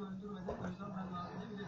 öldürmeden gözlem haline alabiliriz.